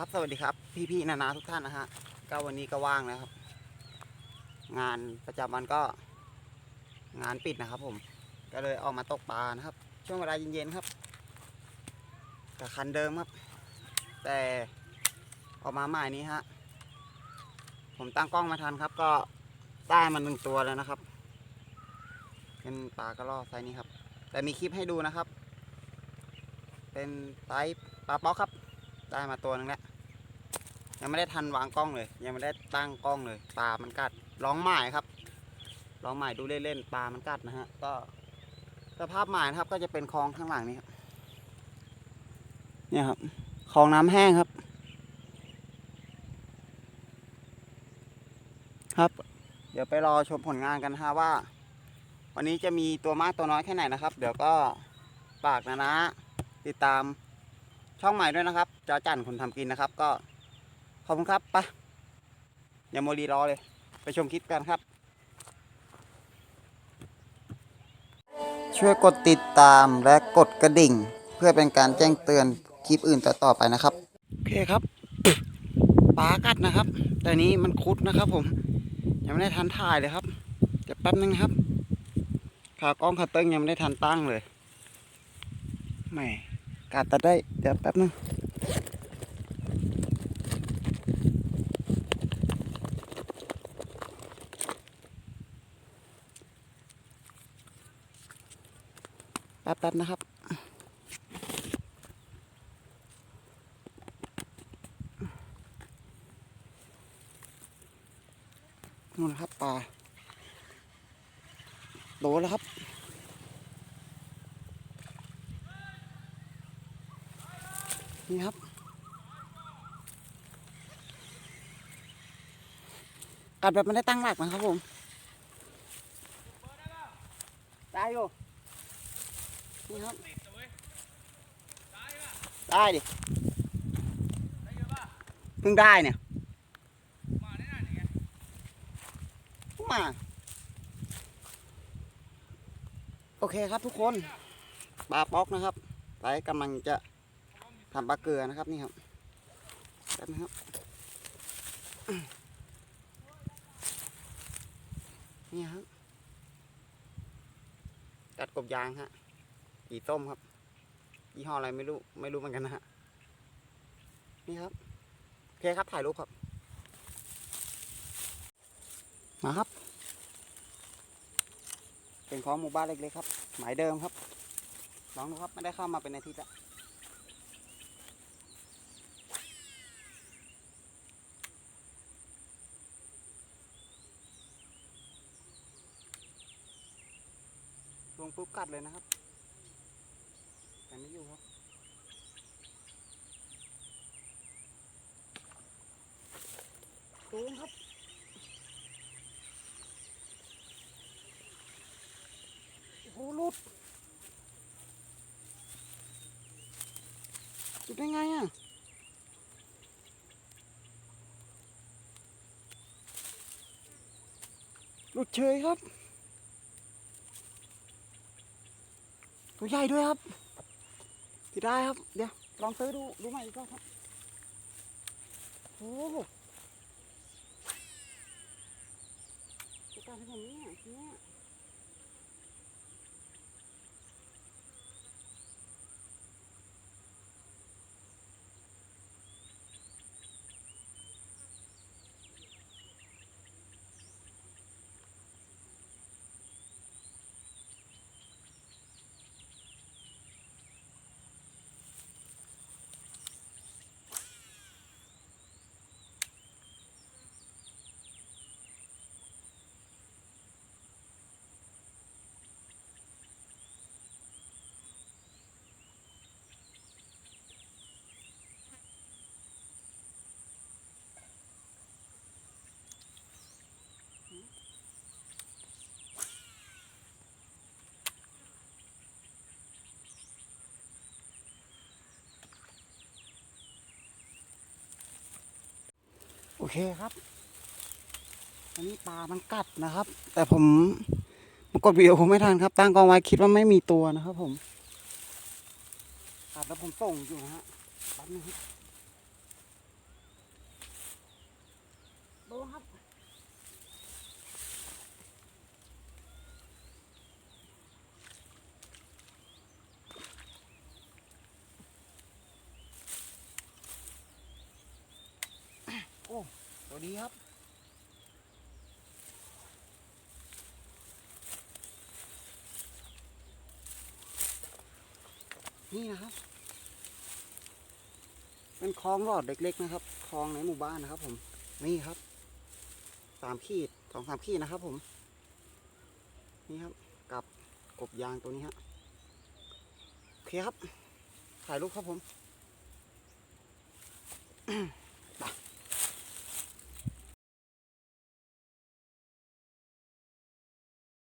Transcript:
ครับสวัสดีครับ พี่ๆนานาทุกท่านนะฮะก็วันนี้ก็ว่างแล้วครับ งานประจำวันก็ งานปิดนะครับ ผม ก็เลยออกมาตกปลานะครับ ช่วงเวลาเย็นๆครับกับคันเดิมครับ แต่ออกมาใหม่นี้ฮะผมตั้งกล้องมาทันครับ ก็ได้มาหนึ่งตัวแล้วนะครับเป็นปลากระรอกไซส์นี้ครับ แต่มีคลิปให้ดูนะครับ เป็นไซส์ปลาป๊อกครับ ได้มาตัวหนึงแล้วยังไม่ได้ทันวางกล้องเลย ยังไม่ได้ตั้งกล้องเลยปลามันกัดร้องหมายครับร้องหมายดูเล่นๆปลามันกัดนะฮะก็สภาพหมายนะครับก็จะเป็นคลองข้างหลังนี้ครับเนี่ยครับคลองน้ำแห้งครับ ครับ เดี๋ยวไปรอชมผลงานกันฮะว่า วันนี้จะมีตัวมากตัวน้อยแค่ไหนนะครับ เดี๋ยวก็ฝากนะนะ ติดตาม ช่องใหม่ด้วยนะครับจอจันคนทำกินนะครับ ก็ขอบคุณครับไปะอย่าโมวรีรอเลย ไปชมคลิปกันครับ ช่วยกดติดตามและกดกระดิ่ง เพื่อเป็นการแจ้งเตือนคลิปอื่นต่อๆไปนะครับ โอเคครับปลากัดนะครับ แต่นี้มันคุดนะครับผม ยังไม่ได้ทันถ่ายเลยครับเดี๋ยวแป๊บนึงนะครับขากล้องขาเติ้งยังไม่ได้ทันตั้งเลยแหม่ กัดตัดได้ เดี๋ยวแป๊บนึงแป๊บแป๊บนะครับนู่นะครับปลาโดแล้วครับ นี่ครับ กัดแบบไม่ได้ตั้งหลักนะครับผมได้อยู่นี่ครับได้ดิเพิ่งได้เนี่ยมาโอเคครับทุกคนปลาป๊อกนะครับไต่กำลังจะ ทำปลาเกลือนะครับนี่ครับแป๊บนะครับ นี่ครับกัดกบยางฮะอีต้มครับยี่ห้ออะไรไม่รู้ไม่รู้เหมือนกันนะฮะนี่ครับโอเคครับถ่ายรูปครับ มาครับ เป็นของหมู่บ้านเล็กๆครับ หมายเดิมครับลองดูครับไม่ได้เข้ามาเป็นอาทิตย์แล้ว งปุ๊บกัดเลยนะครับ แต่ไม่อยู่ครับตูนครับโอ้โหลุดหลุดได้ไงอะหลุดเฉยครับ ตัวใหญ่ด้วยครับที่ได้ครับ เดี๋ยวลองซื้อดูดูใหม่อีกรอบครับโอ้โหจะการให้ผมเนี่ยเนี่ย เคครับ อันนี้ปลามันกัดนะครับ แต่ผมกดวิดีโอผมไม่ทันครับ ตั้งกองไว้คิดว่าไม่มีตัวนะครับผมกัดแล้วผมส่งอยู่นะฮะแป๊บนึงครับ ตัวดีครับ นี่นะครับ เป็นคลองหลอดเล็กๆนะครับ คลองในหมู่บ้านนะครับ ผม นี่ครับ สามขีดสองสามขีดนะครับ ผม นี่ครับ กับกบยางตัวนี้ฮะโอเคครับ ถ่ายรูปครับผม